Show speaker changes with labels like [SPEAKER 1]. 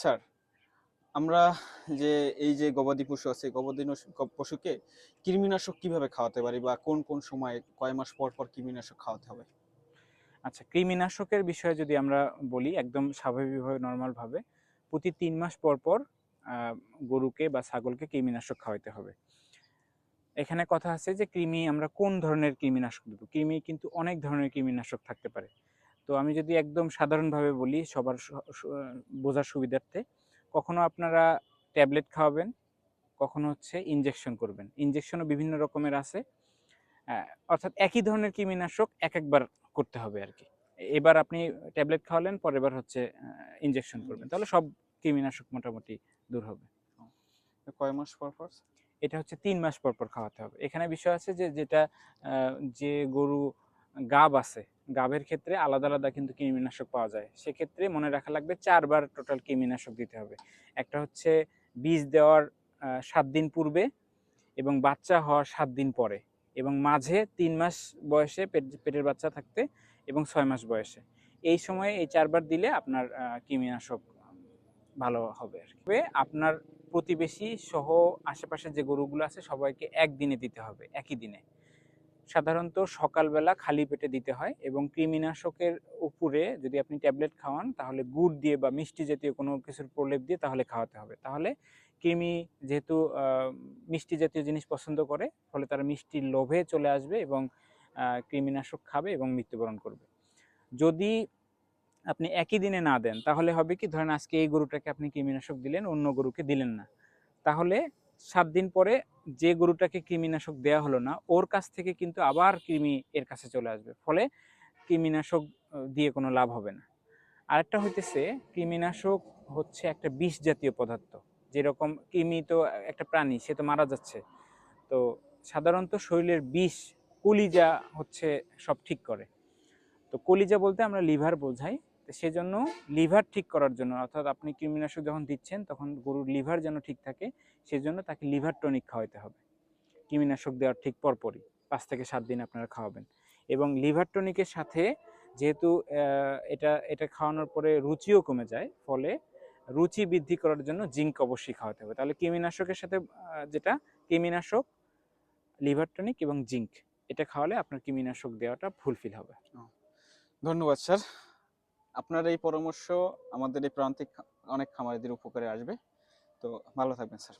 [SPEAKER 1] Sir, আমরা যে এই যে গবাদি পশু আছে, গবাদি পশুকে কৃমিনাশক কীভাবে খাওয়াতে পারি বা কোন কোন সময় কয় মাস পর পর কৃমিনাশক খাওয়াতে হবে?
[SPEAKER 2] আচ্ছা কৃমিনাশকের বিষয়ে যদি আমরা বলি একদম স্বাভাবিকভাবে, নর্মালভাবে, প্রতি তিন মাস পর পর গরুকে বা ছাগলকে কৃমিনাশক খাওয়াতে হবে। এখানে কথা আছে যে কৃমি, আমরা কোন ধরনের কৃমিনাশক দেবো? কৃমি কিন্তু অনেক ধরনের কৃমিনাশক থাকতে পারে। তো আমি যদি একদম সাধারণভাবে বলি সবার বোঝার সুবিধার্থে কখনো আপনারা ট্যাবলেট খাওয়াবেন কখনো হচ্ছে ইনজেকশন করবেন। ইনজেকশনও বিভিন্ন রকমের আছে। অর্থাৎ একই ধরনের কৃমিনাশক এক একবার করতে হবে আর কি এবার আপনি ট্যাবলেট খাওয়ালেন পরের বার হচ্ছে ইনজেকশন করবেন। তাহলে সব কৃমিনাশক মোটামুটি দূর হবে।
[SPEAKER 1] কয় মাস পর পর?
[SPEAKER 2] এটা হচ্ছে তিন মাস পর পর খাওয়াতে হবে। এখানে বিষয় আছে যে যেটা যে গরু গাব আছে গাবের ক্ষেত্রে আলাদা আলাদা কিন্তু কৃমিনাশক পাওয়া যায়। সেক্ষেত্রে মনে রাখা লাগবে চারবার টোটাল কৃমিনাশক দিতে হবে। একটা হচ্ছে বীজ দেওয়ার সাত দিন পূর্বে এবং বাচ্চা হওয়ার সাত দিন পরে এবং মাঝে তিন মাস বয়সে পেট, পেটের বাচ্চা থাকতে এবং ছয় মাস বয়সে। এই সময়ে এই চারবার দিলে আপনার কৃমিনাশক ভালো হবে আর কি। আপনার প্রতিবেশী সহ আশেপাশে যে গরুগুলো আছে সবাইকে একদিনে দিতে হবে, একই দিনে। সাধারণত সকালবেলা খালি পেটে দিতে হয় এবং কৃমিনাশকের উপরে যদি আপনি ট্যাবলেট খাওয়ান, তাহলে গুড় দিয়ে বা মিষ্টি জাতীয় কোনো কিছুর প্রলেপ দিয়ে তাহলে খাওয়াতে হবে। তাহলে কৃমি যেহেতু মিষ্টি জাতীয় জিনিস পছন্দ করে, ফলে তারা মিষ্টির লোভে চলে আসবে এবং কৃমিনাশক খাবে এবং মৃত্যুবরণ করবে। যদি আপনি একই দিনে না দেন, তাহলে হবে কি, ধরেন আজকে এই গরুটাকে আপনি কৃমিনাশক দিলেন, অন্য গরুকে দিলেন না। তাহলে সাত দিন পরে যে গরুটাকে কৃমিনাশক দেওয়া হলো না, ওর কাছ থেকে কিন্তু আবার কৃমি এর কাছে চলে আসবে। ফলে কৃমিনাশক দিয়ে কোনো লাভ হবে না। আরেকটা হইতেছে, কৃমিনাশক হচ্ছে একটা বিষ জাতীয় পদার্থ। যেরকম কৃমি তো একটা প্রাণী, সে তো মারা যাচ্ছে। তো সাধারণত শরীরের বিষ, কলিজা হচ্ছে সব ঠিক করে। তো কলিজা বলতে আমরা লিভার বোঝাই। সেজন্য লিভার ঠিক করার জন্য, অর্থাৎ আপনি কৃমিনাশক যখন দিচ্ছেন, তখন গরুর লিভার যেন ঠিক থাকে, সেজন্য তাকে লিভার টনিক খাওয়াতে হবে। কৃমিনাশক দেওয়ার ঠিক পরপরই, পাঁচ থেকে সাত দিন আপনারা খাওয়াবেন। এবং লিভার টনিকের সাথে যেহেতু এটা এটা খাওয়ানোর পরে রুচিও কমে যায়, ফলে রুচি বৃদ্ধি করার জন্য জিঙ্ক অবশ্যই খাওয়াতে হবে। তাহলে কৃমিনাশকের সাথে যেটা, কৃমিনাশক, লিভার টনিক এবং জিঙ্ক, এটা খাওয়ালে আপনার কৃমিনাশক দেওয়াটা ফুলফিল হবে।
[SPEAKER 1] ধন্যবাদ স্যার। আপনার এই পরামর্শ আমাদের এই প্রান্তিক অনেক খামারিদের উপকারে আসবে। তো ভালো থাকবেন স্যার।